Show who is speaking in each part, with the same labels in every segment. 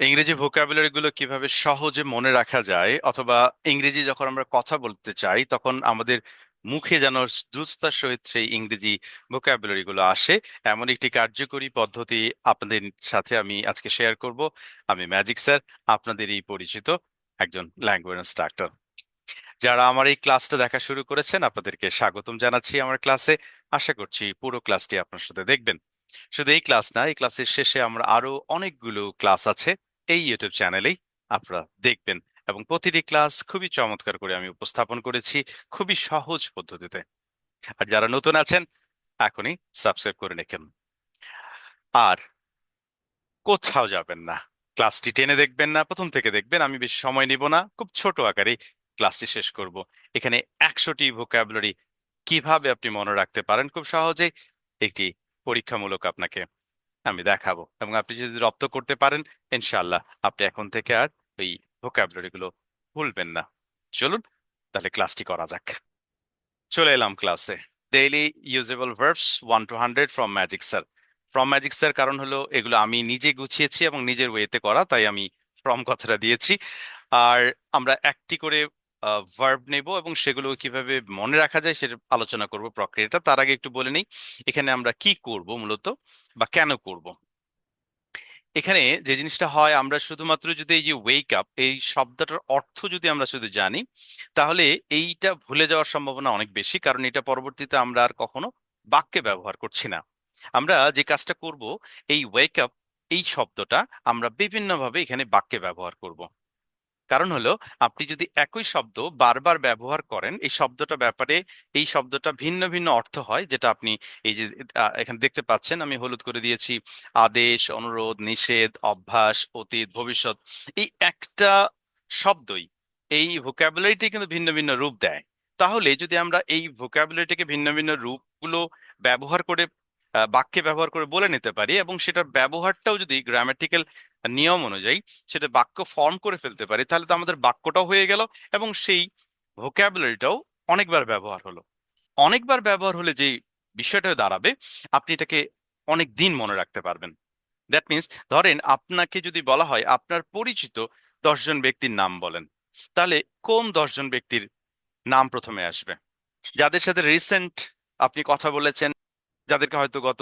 Speaker 1: ইংরেজি ভোকাবুলারি গুলো কীভাবে সহজে মনে রাখা যায় অথবা ইংরেজি যখন আমরা কথা বলতে চাই, তখন আমাদের মুখে যেন দ্রুততার সহিত সেই ইংরেজি ভোকাবুলারি গুলো আসে। এমন একটি কার্যকরী পদ্ধতি আপনাদের সাথে আমি আজকে শেয়ার করব। আমি ম্যাজিক স্যার আপনাদেরই পরিচিত একজন ল্যাঙ্গুয়েজ ইনস্ট্রাক্টর যারা আমার এই ক্লাসটা দেখা শুরু করেছেন, আপনাদেরকে স্বাগতম জানাচ্ছি আমার ক্লাসে আশা করছি পুরো ক্লাসটি আপনার সাথে দেখবেন। শুধু এই ক্লাস না, এই ক্লাসের শেষে আমরা আরও অনেকগুলো ক্লাস আছে। এই ইউটিউব চ্যানেলেই আপনারা দেখবেন এবং প্রতিটি ক্লাস খুবই চমৎকার করে আমি উপস্থাপন করেছি খুবই সহজ পদ্ধতিতে। আর যারা নতুন আছেন, এখনই সাবস্ক্রাইব করে নিন আর কোথাও যাবেন না। ক্লাসটি টেনে দেখবেন না, প্রথম থেকে দেখবেন আমি বেশি সময় নিব না, খুব ছোট আকারে ক্লাসটি শেষ করব। এখানে একশোটি ভোকাবুলারি কীভাবে আপনি মনে রাখতে পারেন খুব সহজেই একটি পরীক্ষামূলক আপনাকে আমি দেখাবো এবং আপনি যদি রপ্ত করতে পারেন ইনশাল্লাহ আপনি এখন থেকে আর ওই ভোকাবুলারি গুলো ভুলবেন না। চলুন তাহলে ক্লাসটি করা যাক। চলে এলাম ক্লাসে daily usable verbs one two hundred from magic sir from magic sir কারণ হলো এগুলো আমি নিজে গুছিয়েছি এবং নিজের ওয়েতে করা, তাই আমি ফ্রম কথাটা দিয়েছি। আর আমরা একটি করে ভার্ব নেব এবং সেগুলো কীভাবে মনে রাখা যায় সেটা আলোচনা করব প্রক্রিয়াটা। তার আগে একটু বলে নিই, এখানে আমরা কি করব মূলত বা কেন করব? এখানে যে জিনিসটা হয়, আমরা শুধুমাত্র যদি এই যে ওয়েক আপ এই শব্দটার অর্থ যদি আমরা শুধু জানি, তাহলে এইটা ভুলে যাওয়ার সম্ভাবনা অনেক বেশি, কারণ এটা পরবর্তীতে আমরা আর কখনো বাক্যে ব্যবহার করছি না। আমরা যে কাজটা করব, এই ওয়েক আপ এই শব্দটা আমরা বিভিন্নভাবে এখানে বাক্যে ব্যবহার করব। কারণ হলো, আপনি যদি একই শব্দ বারবার ব্যবহার করেন, এই শব্দটা ব্যাপারে, এই শব্দটা ভিন্ন ভিন্ন অর্থ হয়, যেটা আপনি এই যে এখানে দেখতে পাচ্ছেন, আমি হলুদ করে দিয়েছি, আদেশ, অনুরোধ, নিষেধ, অভ্যাস, অতীত, ভবিষ্যৎ, এই একটা শব্দই, এই ভোকাবুলারিটি কিন্তু ভিন্ন ভিন্ন রূপ দেয়। তাহলে যদি আমরা এই ভোকাবুলারিটিকে ভিন্ন ভিন্ন রূপগুলো ব্যবহার করে বাক্যে ব্যবহার করে বলে নিতে পারি এবং সেটার ব্যবহারটাও যদি গ্রামাটিক্যাল নিয়ম অনুযায়ী সেটা বাক্য ফর্ম করে ফেলতে পারি, তাহলে তো আমাদের বাক্যটাও হয়ে গেল এবং সেই ভোক্যাবুলারিটাও অনেকবার ব্যবহার হলো। অনেকবার ব্যবহার হলে যে বিষয়টা দাঁড়াবে, আপনি এটাকে অনেক দিন মনে রাখতে পারবেন। দ্যাট মিনস ধরেন আপনাকে যদি বলা হয় আপনার পরিচিত দশজন ব্যক্তির নাম বলেন, তাহলে কোন দশজন ব্যক্তির নাম প্রথমে আসবে? যাদের সাথে রিসেন্ট আপনি কথা বলেছেন যাদেরকে হয়তো গত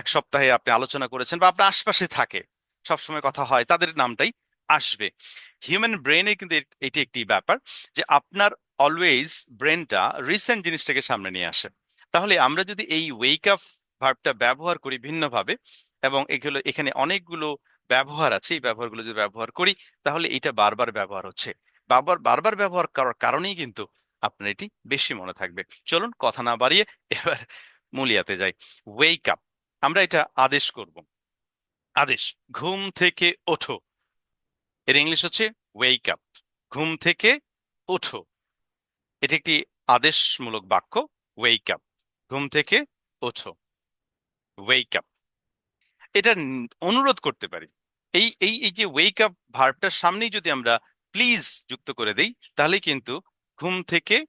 Speaker 1: এক সপ্তাহে আপনি আলোচনা করেছেন বা আপনার আশপাশে থাকে, সবসময় কথা হয়, তাদের নামটাই আসবে। হিউম্যান ব্রেনে কিন্তু এটি একটি ব্যাপার যে আপনার অলওয়েজ ব্রেনটা রিসেন্ট জিনিসটাকে সামনে নিয়ে আসে। তাহলে আমরা যদি এই ওয়েক আপ ভার্বটা ব্যবহার করি ভিন্নভাবে এবং এগুলো, এখানে অনেকগুলো ব্যবহার আছে, এই ব্যবহারগুলো যদি ব্যবহার করি, তাহলে এটা বারবার ব্যবহার হচ্ছে। বারবার বারবার ব্যবহার করার কারণেই কিন্তু আপনার এটি বেশি মনে থাকবে। চলুন কথা না বাড়িয়ে এবার মুলিয়াতে যাই। ওয়েক আপ আমরা এটা আদেশ করব। আদেশ, ঘুম থেকে ওঠো। এর ইংলিশ হচ্ছে ওয়েক আপ ঘুম থেকে ওঠো। এটি একটি আদেশমূলক বাক্য ওয়েক আপ ঘুম থেকে ওঠো। ওয়েক আপ এটা অনুরোধ করতে পারি। এই এই এই যে ওয়েক আপ ভার্বটার সামনেই যদি আমরা প্লিজ যুক্ত করে দেই, তাহলে কিন্তু ঘুম থেকে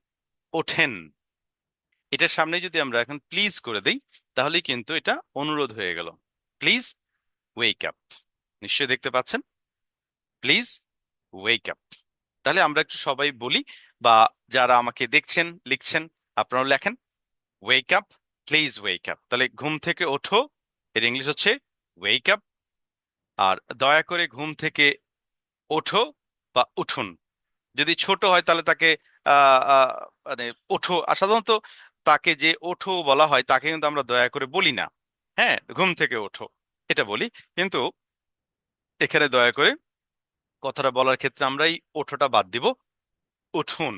Speaker 1: ওঠেন। এটার সামনে যদি আমরা এখন প্লিজ করে দিই তাহলে কিন্তু এটা অনুরোধ হয়ে গেল। প্লিজ ওয়েক আপ নিশ্চয়ই দেখতে পাচ্ছেন? প্লিজ ওয়েক আপ তাহলে আমরা একটু সবাই বলি, বা যারা আমাকে দেখছেন, লিখছেন, আপনারাও লেখেন wake up please wake up তাহলে ঘুম থেকে ওঠো, এর ইংলিশ হচ্ছে ওয়েক আপ আর দয়া করে ঘুম থেকে ওঠো বা উঠুন। যদি ছোট হয় তাহলে তাকে মানে ওঠো। আর সাধারণত তাকে যে ওঠো বলা হয়, তাকে কিন্তু আমরা দয়া করে বলি না। হ্যাঁ ঘুম থেকে ওঠো, এটা বলি। কিন্তু এখানে দয়া করে কথাটা বলার ক্ষেত্রে আমরা এই ওঠোটা বাদ দিব। উঠুন,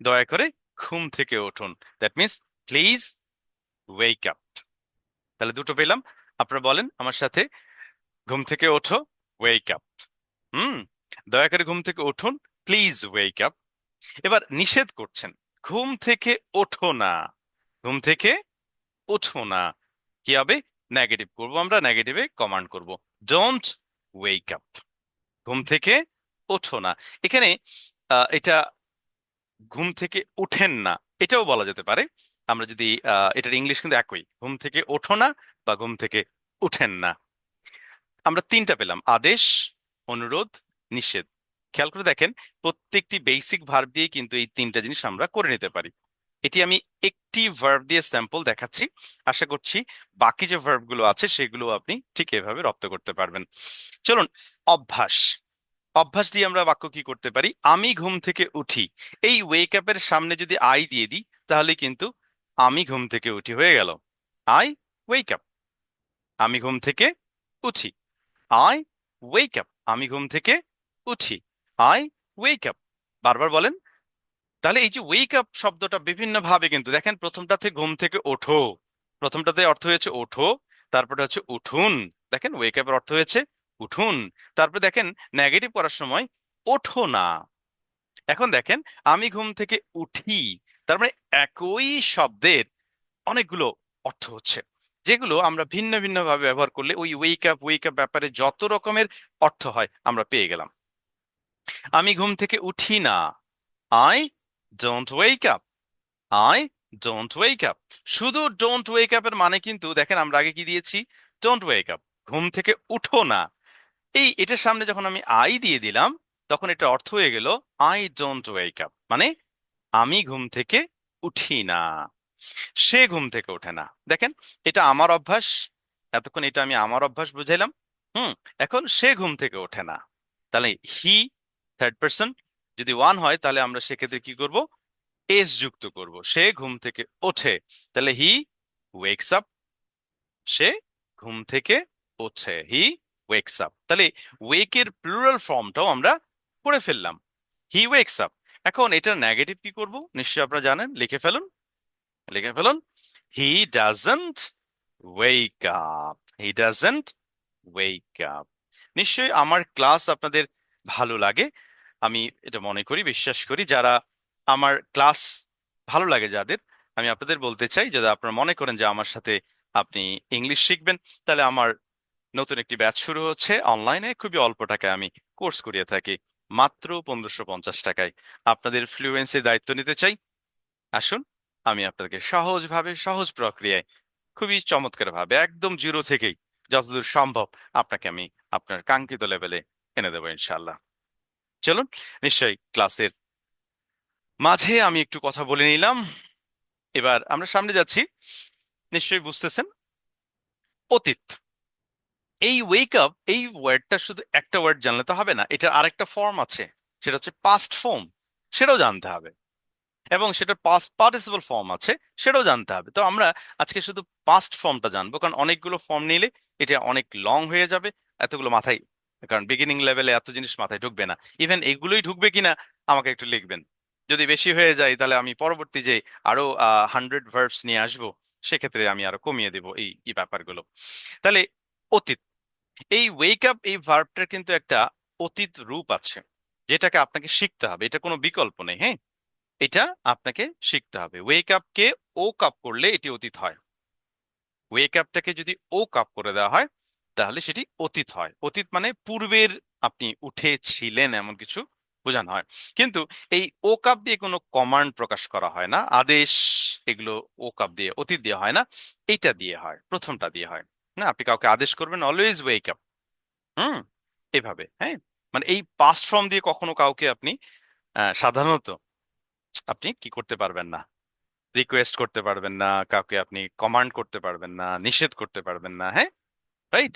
Speaker 1: দয়া করে ঘুম থেকে উঠুন। That means please wake up তাহলে দুটো পেলাম। আপনারা বলেন আমার সাথে, ঘুম থেকে ওঠো ওয়েক আপ হুম, দয়া করে ঘুম থেকে উঠুন প্লিজ ওয়েক আপ এবার নিষেধ করছেন, ঘুম থেকে ওঠো না। ঘুম থেকে উঠো না। কি হবে? নেগেটিভ করব আমরা নেগেটিভে কমান্ড করব। ডোন্ট ওয়েক আপ ঘুম থেকে ওঠো না। এখানে এটা ঘুম থেকে উঠেন না, এটাও বলা যেতে পারে। আমরা যদি এটার ইংলিশ কিন্তু একই, ঘুম থেকে ওঠো না বা ঘুম থেকে উঠেন না। আমরা তিনটা পেলাম, আদেশ, অনুরোধ, নিষেধ। খেয়াল করে দেখেন, প্রত্যেকটি বেসিক ভার্ব দিয়ে কিন্তু এই তিনটা জিনিস আমরা করে নিতে পারি। এটি আমি একটি ভার্ব দিয়ে স্যাম্পল দেখাচ্ছি। আশা করছি বাকি যে ভার্বগুলো আছে, সেগুলো আপনি ঠিক এভাবে রপ্ত করতে পারবেন। চলুন, অভ্যাস। অভ্যাস দিয়ে আমরা বাক্য কি করতে পারি? আমি ঘুম থেকে উঠি। এই ওয়েক আপের সামনে যদি আই দিয়ে দিই, তাহলে কিন্তু আমি ঘুম থেকে উঠি হয়ে গেল। আই ওয়েক আপ আমি ঘুম থেকে উঠি। আই ওয়েক আপ আমি ঘুম থেকে উঠি। আই ওয়েক আপ বারবার বলেন। তাহলে এই যে ওয়েক আপ শব্দটা বিভিন্ন ভাবে কিন্তু, দেখেন প্রথমটাতে ঘুম থেকে ওঠো, প্রথমটাতে অর্থ হয়েছে ওঠো, তারপরে হচ্ছে উঠুন, দেখেন ওয়েক আপের অর্থ হয়েছে উঠুন, তারপরে দেখেন নেগেটিভ করার সময় ওঠো না। এখন দেখেন আমি ঘুম থেকে উঠি, তার মানে একই শব্দের অনেকগুলো অর্থ হচ্ছে, যেগুলো আমরা ভিন্ন ভিন্ন ভাবে ব্যবহার করলে ওই ওয়েক আপ ওয়েক আপ ব্যাপারে যত রকমের অর্থ হয় আমরা পেয়ে গেলাম। আমি ঘুম থেকে উঠি না I don't wake up I don't wake up শুধু ডোন্ট ওয়েক আপ এর মানে কিন্তু, দেখেন আমরা আগে কি দিয়েছি? ডোন্ট ওয়েক আপ ঘুম থেকে উঠো না। এই এটার সামনে যখন আমি আই দিয়ে দিলাম, তখন এটা অর্থ হয়ে গেল আই ডোন্ট ওয়েক আপ মানে আমি ঘুম থেকে উঠি না। সে ঘুম থেকে ওঠে না। দেখেন, এটা আমার অভ্যাস। এতক্ষণ এটা আমি আমার অভ্যাস বুঝাইলাম। হুম, এখন সে ঘুম থেকে ওঠে না। তাহলে হি থার্ড পার্সন যদি ওয়ান হয়, তাহলে আমরা সেক্ষেত্রে কি করব? এস যুক্ত করব। সে ঘুম থেকে ওঠে, তাহলে হি ওয়েকস আপ সে ঘুম থেকে ওঠে হি ওয়েকস আপ তাহলে ওয়েকের প্লুরাল ফর্মটাও আমরা করে ফেললাম। হি ওয়েকস আপ এখন এটা নেগেটিভ কি করব? নিশ্চয়ই আপনারা জানেন, লিখে ফেলুন। লিখে ফেলুন। He doesn't wake up he doesn't wake up নিশ্চয়ই আমার ক্লাস আপনাদের ভালো লাগে। আমি এটা মনে করি, বিশ্বাস করি, যারা আমার ক্লাস ভালো লাগে যাদের, আমি আপনাদের বলতে চাই যদি আপনারা মনে করেন যে আমার সাথে আপনি ইংলিশ শিখবেন, তাহলে আমার নতুন একটি ব্যাচ শুরু হচ্ছে। অনলাইনে খুবই অল্প টাকায় আমি কোর্স করিয়ে থাকি, মাত্র পনেরোশো পঞ্চাশ টাকায়। আপনাদের ফ্লুয়েন্সির দায়িত্ব নিতে চাই, আসুন, আমি আপনাদেরকে সহজভাবে, সহজ প্রক্রিয়ায়, খুবই চমৎকার ভাবে একদম জিরো থেকেই, যতদূর সম্ভব, আপনাকে আমি আপনার কাঙ্ক্ষিত লেভেলে এনে দেবো ইনশাল্লাহ চলুন, নিশ্চয়ই ক্লাসের মাঝে আমি একটু কথা বলে নিলাম। এবার আমরা সামনে যাচ্ছি। নিশ্চয়ই বুঝতেছেন? অতীত। এই ওয়েক আপ এই ওয়ার্ডটা শুধু একটা ওয়ার্ড জানলে তো হবে না, এটার আরেকটা ফর্ম আছে। সেটা হচ্ছে পাস্ট ফর্ম সেটাও জানতে হবে। এবং সেটার পাস্ট পার্টিসিপল ফর্ম আছে, সেটাও জানতে হবে। তো আমরা আজকে শুধু পাস্ট ফর্মটা জানব, কারণ অনেকগুলো ফর্ম নিলে এটা অনেক লং হয়ে যাবে, এতগুলো মাথায় কারণ বিগিনিং লেভেলে এত জিনিস মাথায় ঢুকবে না। ইভেন এগুলোই ঢুকবে কিনা আমাকে একটু লিখবেন। যদি বেশি হয়ে যায়, তাহলে আমি পরবর্তী যে আরও হান্ড্রেড ভার্বস নিয়ে আসব, সেক্ষেত্রে আমি আরও কমিয়ে দেবো এই এই ব্যাপারগুলো। তাহলে অতীত। এই ওয়েক আপ এই ভার্বটার কিন্তু একটা অতীত রূপ আছে, যেটাকে আপনাকে শিখতে হবে। এটা কোনো বিকল্প নেই হ্যাঁ? এটা আপনাকে শিখতে হবে। ওয়েক আপকে ও কাপ করলে এটি অতীত হয়। ওয়েক আপটাকে যদি ও কাপ করে দেওয়া হয় তাহলে সেটি অতীত হয়। অতীত মানে পূর্বের আপনি উঠেছিলেন এমন কিছু বোঝানো হয়। কিন্তু এই ও কাপ দিয়ে কোনো কমান্ড প্রকাশ করা হয় না, আদেশ এগুলো ও কাপ দিয়ে, অতীত দিয়ে হয় না, এইটা দিয়ে হয়, প্রথমটা দিয়ে হয়। না, আপনি কাউকে আদেশ করবেন অলওয়েজ ওয়েক আপ হুম, এভাবে হ্যাঁ? মানে এই পাস্ট ফর্ম দিয়ে কখনো কাউকে আপনি সাধারণত আপনি কি করতে পারবেন না? রিকোয়েস্ট করতে পারবেন না, কাউকে আপনি কমান্ড করতে পারবেন না, নিষেধ করতে পারবেন না হ্যাঁ? রাইট?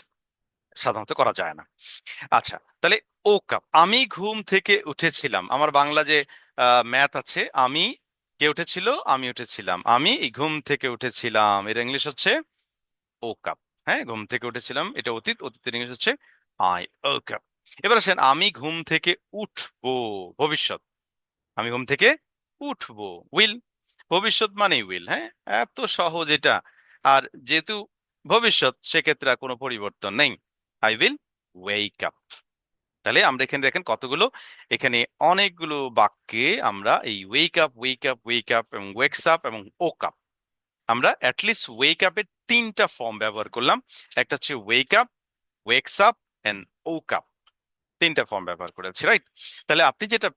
Speaker 1: সাধারণত করা যায় না। আচ্ছা তাহলে ও কাপ আমি ঘুম থেকে উঠেছিলাম। আমার বাংলা যে ম্যাথ আছে, আমি কে উঠেছিল? আমি উঠেছিলাম। আমি ঘুম থেকে উঠেছিলাম। এর ইংলিশ হচ্ছে ও কাপ হ্যাঁ ঘুম থেকে উঠেছিলাম। এটা অতীত, অতীতের ইংলিশ হচ্ছে আই ও কাপ এবার আসেন, আমি ঘুম থেকে উঠবো ভবিষ্যৎ। আমি ঘুম থেকে উঠবো, উইল। ভবিষ্যৎ মানেই উইল হ্যাঁ? এত সহজ এটা। আর যেহেতু ভবিষ্যৎ, সেক্ষেত্রে কোনো পরিবর্তন নেই। আই উইল ওয়েক আপ তাহলে আমরা এখানে দেখেন কতগুলো, এখানে অনেকগুলো বাক্যে আমরা এই wake up wake up wake up এবং ওয়েকস আপ এবং ও কাপ আমরা অ্যাটলিস্ট ওয়েক আপের তিনটা ফর্ম ব্যবহার করলাম। একটা হচ্ছে wake up wakes up and ও কাপ তিনটা ফর্ম ব্যবহার করেছি রাইট তাহলে আপনি যেটা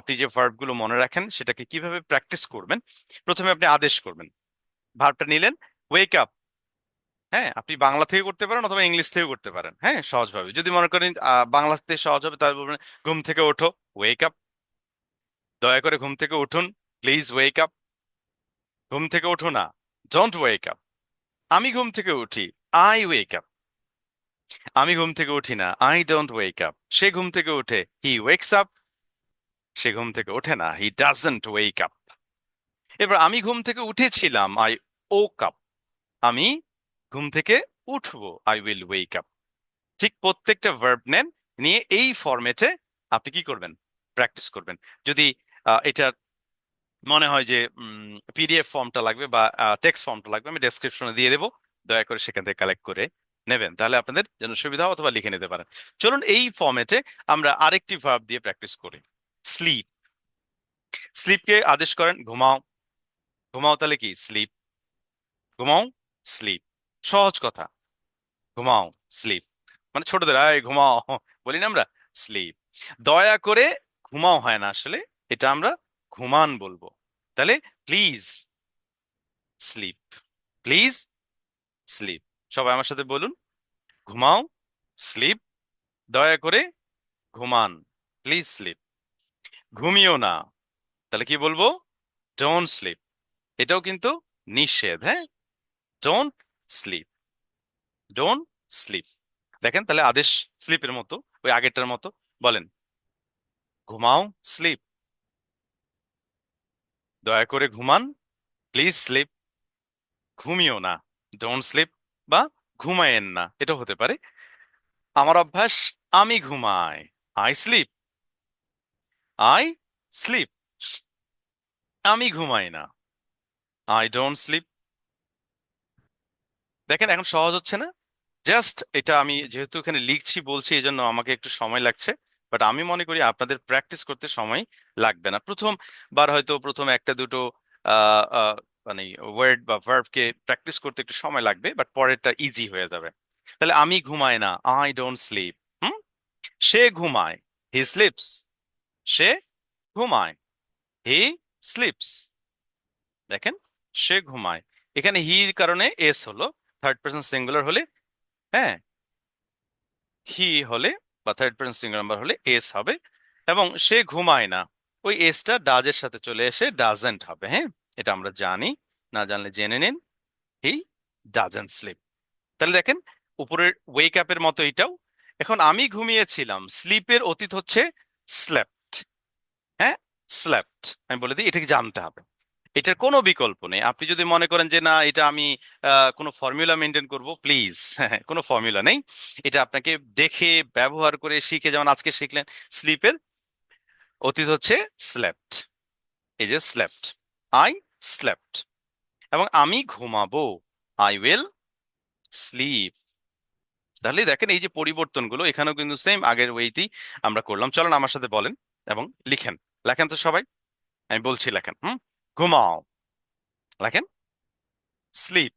Speaker 1: আপনি যে ভার্বগুলো মনে রাখেন, সেটাকে কীভাবে প্র্যাকটিস করবেন? প্রথমে আপনি আদেশ করবেন। ভার্বটা নিলেন ওয়েক আপ হ্যাঁ আপনি বাংলা থেকে করতে পারেন অথবা ইংলিশ থেকেও করতে পারেন। হ্যাঁ সহজভাবে। যদি মনে করেন আহ, বাংলাতে সহজ হবে তাহলে বলবেন ঘুম থেকে ওঠো ওয়েক আপ দয়া করে ঘুম থেকে উঠুন প্লিজ ওয়েক আপ ঘুম থেকে ওঠো না ডোন্ট ওয়েক আপ আমি ঘুম থেকে উঠি আই ওয়েক আপ আমি ঘুম থেকে উঠি না আই ডোন্ট ওয়েক আপ সে ঘুম থেকে উঠে হি ওয়েকস আপ সে ঘুম থেকে ওঠে না হি ডাজন্ট ওয়েক আপ এবার আমি ঘুম থেকে উঠেছিলাম আই ওক আপ আমি ঘুম থেকে উঠবো আই উইল ওয়েক আপ ঠিক প্রত্যেকটা ভার্ব নেন, নিয়ে এই ফরম্যাটে আপনি কি করবেন? প্র্যাকটিস করবেন। যদি এটার মনে হয় যে পিডিএফ ফর্মটা লাগবে বা টেক্সট ফর্মটা লাগবে, আমি ডেসক্রিপশনে দিয়ে দেবো। দয়া করে সেখান থেকে কালেক্ট করে নেবেন। তাহলে আপনাদের যেন সুবিধা অথবা লিখে নিতে পারেন। চলুন এই ফর্মেটে আমরা আরেকটি ভার্ব দিয়ে প্র্যাকটিস করি। স্লিপ স্লিপকে আদেশ করেন, ঘুমাও। ঘুমাও তাহলে কি? স্লিপ ঘুমাও স্লিপ সহজ কথা। ঘুমাও স্লিপ মানে ছোটদের, আয়, ঘুমাও। বলি না আমরা স্লিপ দয়া করে ঘুমাও হয় না আসলে, এটা আমরা ঘুমান বলব। তাহলে প্লিজ স্লিপ প্লিজ স্লিপ সবাই আমার সাথে বলুন, ঘুমাও স্লিপ দয়া করে ঘুমান। প্লিজ স্লিপ ঘুমিও না। তাহলে কি বলব? ডোন্ট স্লিপ এটাও কিন্তু নিষেধ হ্যাঁ? ডোন্ট স্লিপ ডোন্ট স্লিপ দেখেন তাহলে আদেশ স্লিপের মতো, ওই আগেরটার মতো বলেন। ঘুমাও স্লিপ দয়া করে ঘুমান প্লিজ স্লিপ ঘুমিও না ডোন্ট স্লিপ বা ঘুমায়েন না এটা হতে পারে। আমার অভ্যাস, আমি ঘুমাই আই স্লিপ আই স্লিপ আমি ঘুমাই না আই ডোন্ট স্লিপ দেখেন, এখন সহজ হচ্ছে না। জাস্ট এটা আমি যেহেতু এখানে লিখছি, বলছি এই জন্য আমাকে একটু সময় লাগছে। বাট আমি মনে করি আপনাদের প্র্যাকটিস করতে সময় লাগবে না। প্রথম বার হয়তো প্রথম একটা, দুটো মানে ওয়ার্ড বা ভার্বকে প্র্যাকটিস করতে একটু সময় লাগবে, বাট পরেরটা ইজি হয়ে যাবে। তাহলে আমি ঘুমাই না। I don't sleep hmm? সে ঘুমায়। হি স্লিপস সে ঘুমায়। হি স্লিপস দেখেন, সে ঘুমায়। এখানে হি কারণে এস হলো। থার্ড পার্সন সিঙ্গুলার হলে হ্যাঁ? হি হলে বা থার্ড পার্সন সিঙ্গুলার নাম্বার হলে এস হবে এবং সে ঘুমায় না। ওই এসটা ডাজের সাথে চলে এসে ডাজেন্ট হবে হ্যাঁ? এটা আমরা জানি। না জানলে জেনে নিন। হি ডাজেন্ট স্লিপ তাহলে দেখেন, উপরের ওয়েক আপের মতো এটাও। এখন আমি ঘুমিয়েছিলাম স্লিপের অতীত হচ্ছে স্লেপ্ট হ্যাঁ? স্লেপ্ট আমি বলে দিই, এটাকে জানতে হবে। এটার কোনো বিকল্প নেই। আপনি যদি মনে করেন যে, না, এটা আমি কোনো ফর্মুলা মেনটেন করব প্লিজ কোনো ফর্মুলা নেই। এটা আপনাকে দেখে, ব্যবহার করে শিখে, যেমন আজকে শিখলেন স্লিপের অতীত হচ্ছে স্লেপ্ট এই যে স্লেপ্ট আই স্লেপ্ট এবং আমি ঘুমাবো। আই উইল স্লিপ তাহলে দেখেন, এই যে পরিবর্তনগুলো, এখানেও কিন্তু সেম আগের ওয়েতেই আমরা করলাম। চলুন আমার সাথে বলেন এবং লিখেন। লেখেন তো সবাই? আমি বলছি লেখেন, হুম? ঘুমাও। লেখেন স্লিপ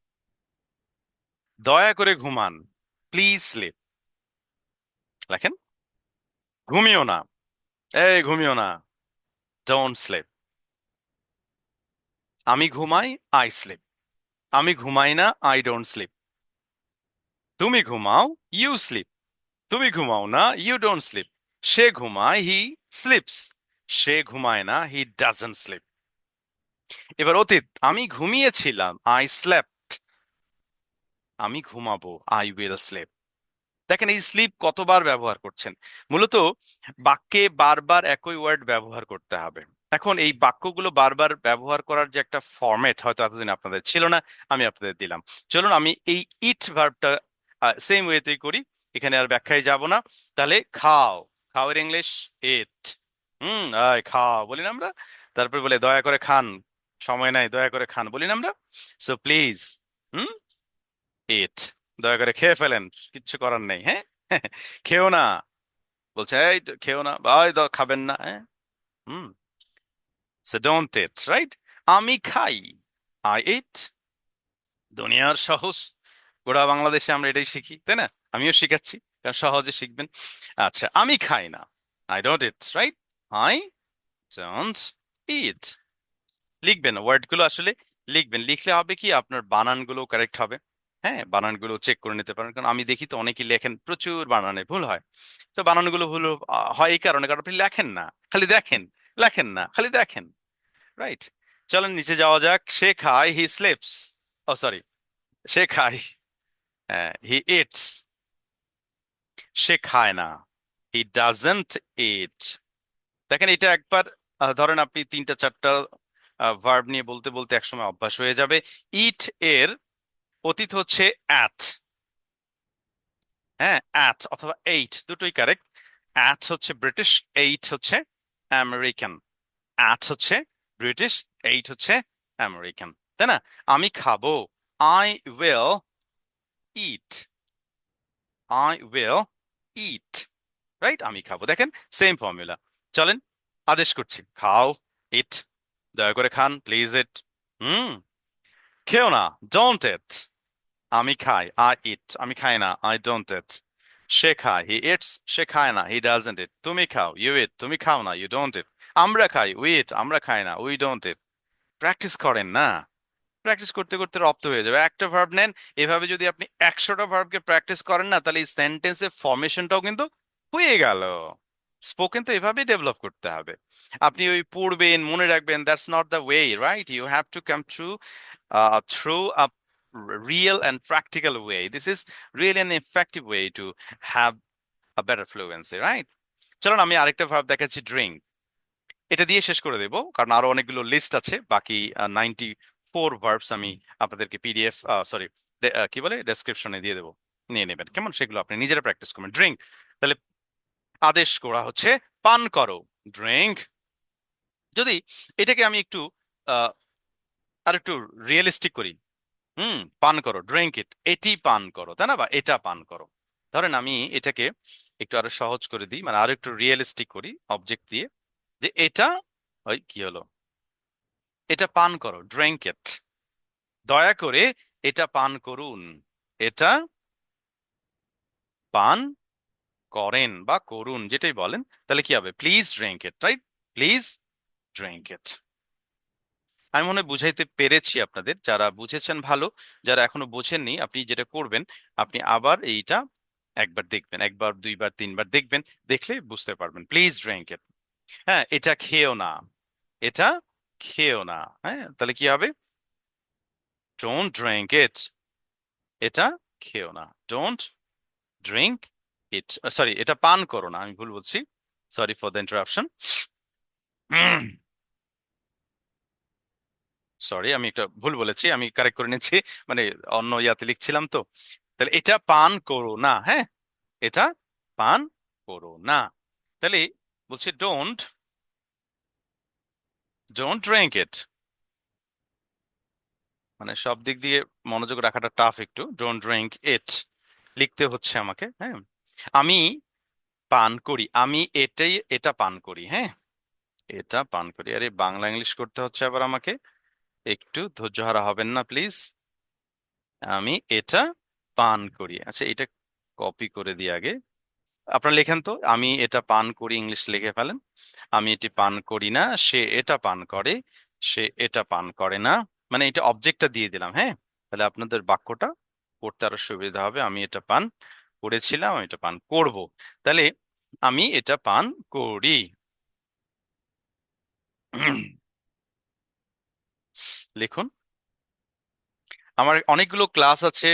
Speaker 1: দয়া করে ঘুমান। প্লিজ স্লিপ লেখেন ঘুমিও না। এই ঘুমিও না। ডোন্ট স্লিপ আমি ঘুমাই আই স্লিপ আমি ঘুমাই না আই ডোন্ট স্লিপ তুমি ঘুমাও ইউ স্লিপ তুমি ঘুমাও না ইউ ডোন্ট স্লিপ সে ঘুমায় হি স্লিপস সে ঘুমায় না হি ডাজন্ট স্লিপ এবার অতীত, আমি ঘুমিয়েছিলাম আই স্লেপ্ট আমি ঘুমাবো আই উইল স্লিপ দেখেন এই স্লিপ কতবার ব্যবহার করছেন? মূলত বাক্যে বারবার একই ওয়ার্ড ব্যবহার করতে হবে। এখন এই বাক্যগুলো বারবার ব্যবহার করার যে একটা ফরম্যাট হয়তো এতদিন আপনাদের ছিল না, আমি আপনাদের দিলাম। চলুন আমি এই ইট ভার্বটা সেম ওয়েতেই করি। এখানে আর ব্যাখ্যায় যাব না। তাহলে খাও খাও এর ইংলিশ ইট হুম খাও, বলি না আমরা? তারপরে বলে দয়া করে খান সময় নাই, দয়া করে খান, বলি না আমরা? সো প্লিজ হুম? ইট দয়া করে খেয়ে ফেলেন, কিচ্ছু করার নেই হ্যাঁ? খেও না। বলছে, এই খেও না এই খাবেন না হ্যাঁ? Hmm. So don't eat right আমি খাই আই ইট দুনিয়ার সহজ, গোড়া বাংলাদেশে আমরা এটাই শিখি, তাই না? আমিও শিখাচ্ছি, কারণ সহজে শিখবেন। আচ্ছা আমি খাই না I don't eat right I don't eat লিখবেন ওয়ার্ডগুলো আসলে লিখবেন। লিখলে হবে কি, আপনার বানানগুলো কারেক্ট হবে। হ্যাঁ বানানগুলো চেক করে নিতে পারেন। কারণ আমি দেখি তো অনেকেই লেখেন, প্রচুর বানানে ভুল হয়। তো বানানগুলো ভুল হয় এই কারণে, কারণ আপনি লেখেন না। খালি দেখেন, লেখেন না, খালি দেখেন। রাইট চলেন, নিচে যাওয়া যাক। সে খায় হি স্লিপস ও সরি সে খায় হি ইটস সে খায় না। হি ডাজন্ট ইট দেখেন, এটা একবার ধরেন আপনি তিনটা, চারটা ভার্ব নিয়ে বলতে বলতে একসময় অভ্যাস হয়ে যাবে। ইট এর অতীত হচ্ছে অ্যাট হ্যাঁ অ্যাট অথবা এইট দুটোই কারেক্ট অ্যাট হচ্ছে ব্রিটিশ এইট হচ্ছে আমেরিকান অ্যাট হচ্ছে ব্রিটিশ এইট হচ্ছে আমেরিকান তাই না? আমি খাব। I will eat I will eat right আমি খাব। দেখেন সেম ফর্মুলা চলেন, আদেশ করছি। খাও ইট দয়া করে খান প্লিজ ইট হুম, খেও না ডোন্ট ইট আমি খাই আই ইট আমি খাই না আই ডোন্ট ইট সে খায় হি ইটস সে খায় না হি ডাজন্ট ইট তুমি খাও ইউ ইট তুমি খাও না ইউ ডোন্ট ইট আমরা খাই উই ইট আমরা খাই না উই ডোন্ট ইট প্র্যাকটিস করেন না। প্র্যাকটিস করতে করতে রপ্ত হয়ে যাবে। একটা ভার্ব নেন, এভাবে যদি আপনি একশোটা ভার্বকে প্র্যাকটিস করেন না, তাহলে এই সেন্টেন্সের ফর্মেশনটাও কিন্তু হয়ে গেল। স্পোকেন তো এভাবেই ডেভেলপ করতে হবে। আপনি ওই পড়বেন মনে রাখবেন that's not the way right you have to come through through a real and practical way. This is really an effective way to have a better fluency, right? চলুন আমি আরেকটা ভাব দেখাচ্ছি ড্রিঙ্ক এটা দিয়ে শেষ করে দেব কারণ আরও অনেকগুলো লিস্ট আছে বাকি নাইনটি ফোর ভার্বস আমি আপনাদেরকে পিডিএফ সরি কি বলে? ডেসক্রিপশনে দিয়ে দেবো। নিয়ে নেবেন। কেমন? সেগুলো আপনি নিজেরা প্র্যাকটিস করবেন। ড্রিঙ্ক তাহলে আদেশ করা হচ্ছে, পান করো, ড্রিঙ্ক। যদি এটাকে আমি একটু আর একটু রিয়েলিস্টিক করি, হুম, পান করো, ড্রিঙ্ক ইট, এটি পান করো, তাই না? বা এটা পান করো। ধরেন আমি এটাকে একটু আরও সহজ করে দিই মানে আরও একটু রিয়েলিস্টিক করি অবজেক্ট দিয়ে, যে এটা, ওই কি হলো? এটা পান করো, ড্রিঙ্ক ইট। দয়া করে এটা পান করুন। এটা পান করেন বা করুন, যেটাই বলেন, তাহলে কি হবে? Please drink it right please drink it আমি মনে হয় বুঝাইতে পেরেছি আপনাদের, যারা বুঝেছেন ভালো, যারা এখনও বোঝেননি, আপনি যেটা করবেন, আপনি আবার এইটা একবার দেখবেন, একবার, দুইবার, তিনবার দেখবেন, দেখলে বুঝতে পারবেন। প্লিজ ড্রিঙ্ক ইট হ্যাঁ এটা খেও না, এটা খেও না হ্যাঁ তাহলে কি হবে? ডোন্ট ড্রিঙ্ক ইট এটা খেও না। ডোন্ট ড্রিঙ্ক ইট সরি এটা পান করো না, আমি ভুল বলছি। Sorry for the interruption sorry আমি একটা ভুল বলেছি, আমি কারেক্ট করে নিচ্ছি মানে অন্য ইয়াতে লিখছিলাম তো। তাহলে এটা পান করো না হ্যাঁ? এটা পান করো না। তাহলে বলছি ডোন্ট ডোন্ট ড্রিঙ্ক ইট মানে সব দিক দিয়ে মনোযোগ রাখাটা টাফ একটু। ডোন্ট ড্রিঙ্ক ইট লিখতে হচ্ছে আমাকে হ্যাঁ? আমি পান করি। আমি এটাই, এটা পান করি হ্যাঁ? এটা পান করি। আরে, বাংলা ইংলিশ করতে হচ্ছে আবার আমাকে। একটু ধৈর্য হারা হবেন না, প্লিজ। আমি এটা পান করি। আচ্ছা এটা কপি করে দিই আগে। আপনারা লেখেন তো, আমি এটা পান করি, ইংলিশ লিখে ফেলেন। আমি এটি পান করি না, সে এটা পান করে, সে এটা পান করে না। মানে এটা অবজেক্টটা দিয়ে দিলাম হ্যাঁ? তাহলে আপনাদের বাক্যটা পড়তে আরও সুবিধা হবে, আমি এটা পান করেছিলাম, আমি এটা পান করব। তাহলে আমি এটা পান করি। লিখুন। আমার অনেকগুলো ক্লাস আছে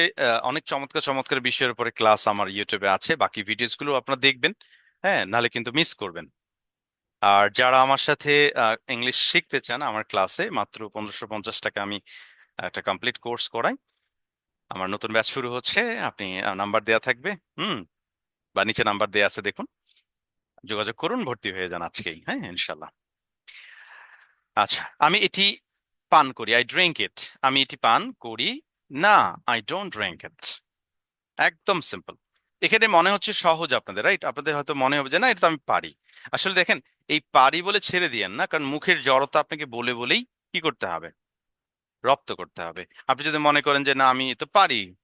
Speaker 1: অনেক চমৎকার চমৎকার বিষয়ের উপরে ক্লাস আমার ইউটিউবে আছে, বাকি ভিডিওসগুলো আপনারা দেখবেন হ্যাঁ নাহলে কিন্তু মিস করবেন। আর যারা আমার সাথে ইংলিশ শিখতে চান, আমার ক্লাসে মাত্র পনেরোশো পঞ্চাশ টাকা আমি একটা কমপ্লিট কোর্স করাই। আমার নতুন ব্যাচ শুরু হচ্ছে, আপনি নাম্বার দেয়া থাকবে, হুম? বা নিচে নাম্বার দেয়া আছে, দেখুন। যোগাযোগ করুন, ভর্তি হয়ে যান আজকেই হ্যাঁ ইনশাল্লাহ আচ্ছা আমি এটি পান করি আই ড্রিঙ্ক ইট আমি এটি পান করি, না আই ডোন্ট ড্রিঙ্ক ইট একদম সিম্পল এখানে মনে হচ্ছে সহজ আপনাদের রাইট আপনাদের হয়তো মনে হবে যে, না, এটা তো আমি পারি। আসলে দেখেন, এই পারি বলে ছেড়ে দিয়েন না, কারণ মুখের জড়তা আপনাকে বলে বলেই কি করতে হবে? রপ্ত করতে হবে। আপনি যদি মনে করেন যে, না, আমি তো পারি।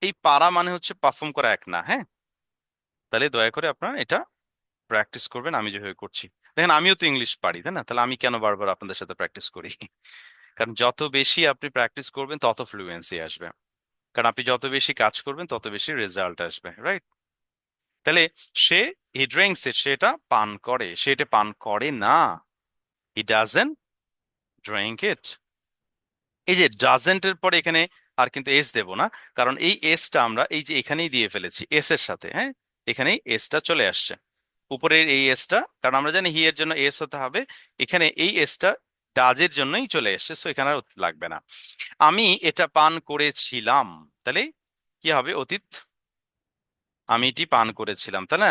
Speaker 1: এই পারা মানে হচ্ছে পারফর্ম করা এক না হ্যাঁ? তাহলে দয়া করে আপনারা এটা প্র্যাকটিস করবেন, আমি যেভাবে করছি। দেখেন, আমিও তো ইংলিশ পারি, তাই না? তাহলে আমি কেন বারবার আপনাদের সাথে প্র্যাকটিস করি? কারণ যত বেশি আপনি প্র্যাকটিস করবেন, তত ফ্লুয়েন্সি আসবে। কারণ আপনি যত বেশি কাজ করবেন, তত বেশি রেজাল্ট আসবে রাইট তাহলে সে হি ড্রিঙ্কস ইট সেটা পান করে, সে এটা পান করে না হি ডাজেন ড্রিঙ্ক ইট এই যে ডাজেন্ট এর পরে এখানে আর কিন্তু এস দেব না, কারণ এই এসটা আমরা এই যে এখানেই দিয়ে ফেলেছি এস এর সাথে হ্যাঁ? এখানেই এসটা চলে আসছে। উপরের এই এসটা কারণ আমরা জানি হি এর জন্য এস হতে হবে, এখানে এই এসটা ডাজের জন্যই চলে এসছে সো এখানে আর লাগবে না। আমি এটা পান করেছিলাম, তাহলে কি হবে অতীত? আমি এটি পান করেছিলাম, তাহলে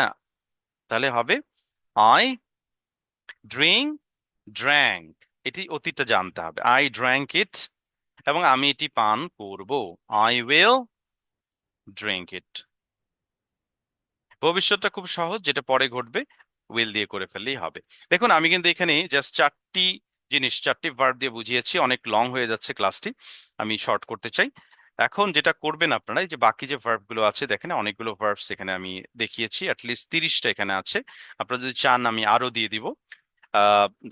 Speaker 1: তাহলে হবে আই ড্রিঙ্ক ড্র্যাঙ্ক এটি অতীতটা জানতে হবে। আই ড্র্যাঙ্ক ইট এবং আমি এটি পান করব। আই উইল ড্রিঙ্ক ইট ভবিষ্যৎটা খুব সহজ, যেটা পরে ঘটবে উইল দিয়ে করে ফেললেই হবে। দেখুন, আমি কিন্তু এখানে জাস্ট চারটি জিনিস, চারটি ভার্ব দিয়ে বুঝিয়েছি, অনেক লং হয়ে যাচ্ছে ক্লাসটি আমি শর্ট করতে চাই। এখন যেটা করবেন আপনারা, এই যে বাকি যে ভার্বগুলো আছে, দেখেন অনেকগুলো ভার্বস এখানে আমি দেখিয়েছি অ্যাটলিস্ট তিরিশটা এখানে আছে। আপনারা যদি চান, আমি আরও দিয়ে দিব।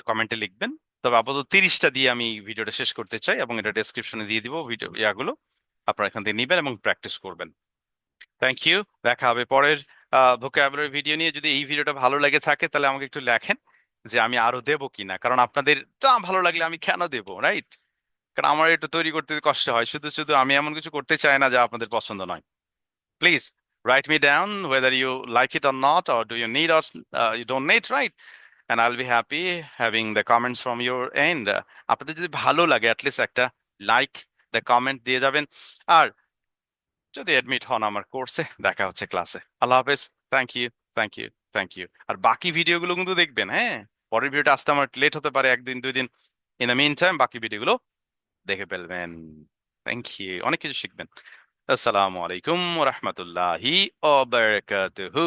Speaker 1: কমেন্টে লিখবেন। তবে আপাতত তিরিশটা দিয়ে আমি ভিডিওটা শেষ করতে চাই এবং এটা ডেসক্রিপশনে দিয়ে দিব ভিডিও ইয়াগুলো। আপনারা এখান থেকে নেবেন এবং প্র্যাকটিস করবেন। থ্যাংক ইউ দেখা হবে পরের ভোকাবুলারি ভিডিও নিয়ে। যদি এই ভিডিওটা ভালো লাগে থাকে তাহলে আমাকে একটু লেখেন যে আমি আরও দেবো কিনা। কারণ আপনাদের ভালো লাগলে আমি কেন দেবো রাইট কারণ আমার এটা তৈরি করতে কষ্ট হয়। শুধু শুধু আমি এমন কিছু করতে চাই না যা আপনাদের পছন্দ নয়। Please write me down whether you like it or not or do you need or uh, you need right? And I'll be happy having the comments from your end. আপনাদের যদি ভালো লাগে অ্যাটলিস্ট একটা লাইক দ্য কমেন্ট দিয়ে যাবেন। আর যদি admit হন আমার কোর্সে দেখা হচ্ছে ক্লাসে আল্লাহ হাফেজ। Thank you thank you thank you আর বাকি ভিডিওগুলো কিন্তু দেখবেন হ্যাঁ? পরের ভিডিওটা আসতে আমার লেট হতে পারে, একদিন, দুই দিন। ইন দ্য মিন টাইম বাকি ভিডিওগুলো দেখে ফেলবেন। থ্যাংক ইউ অনেক কিছু শিখবেন। আসসালামু আলাইকুম রহমতুল্লাহি ওয়া বারাকাতুহু।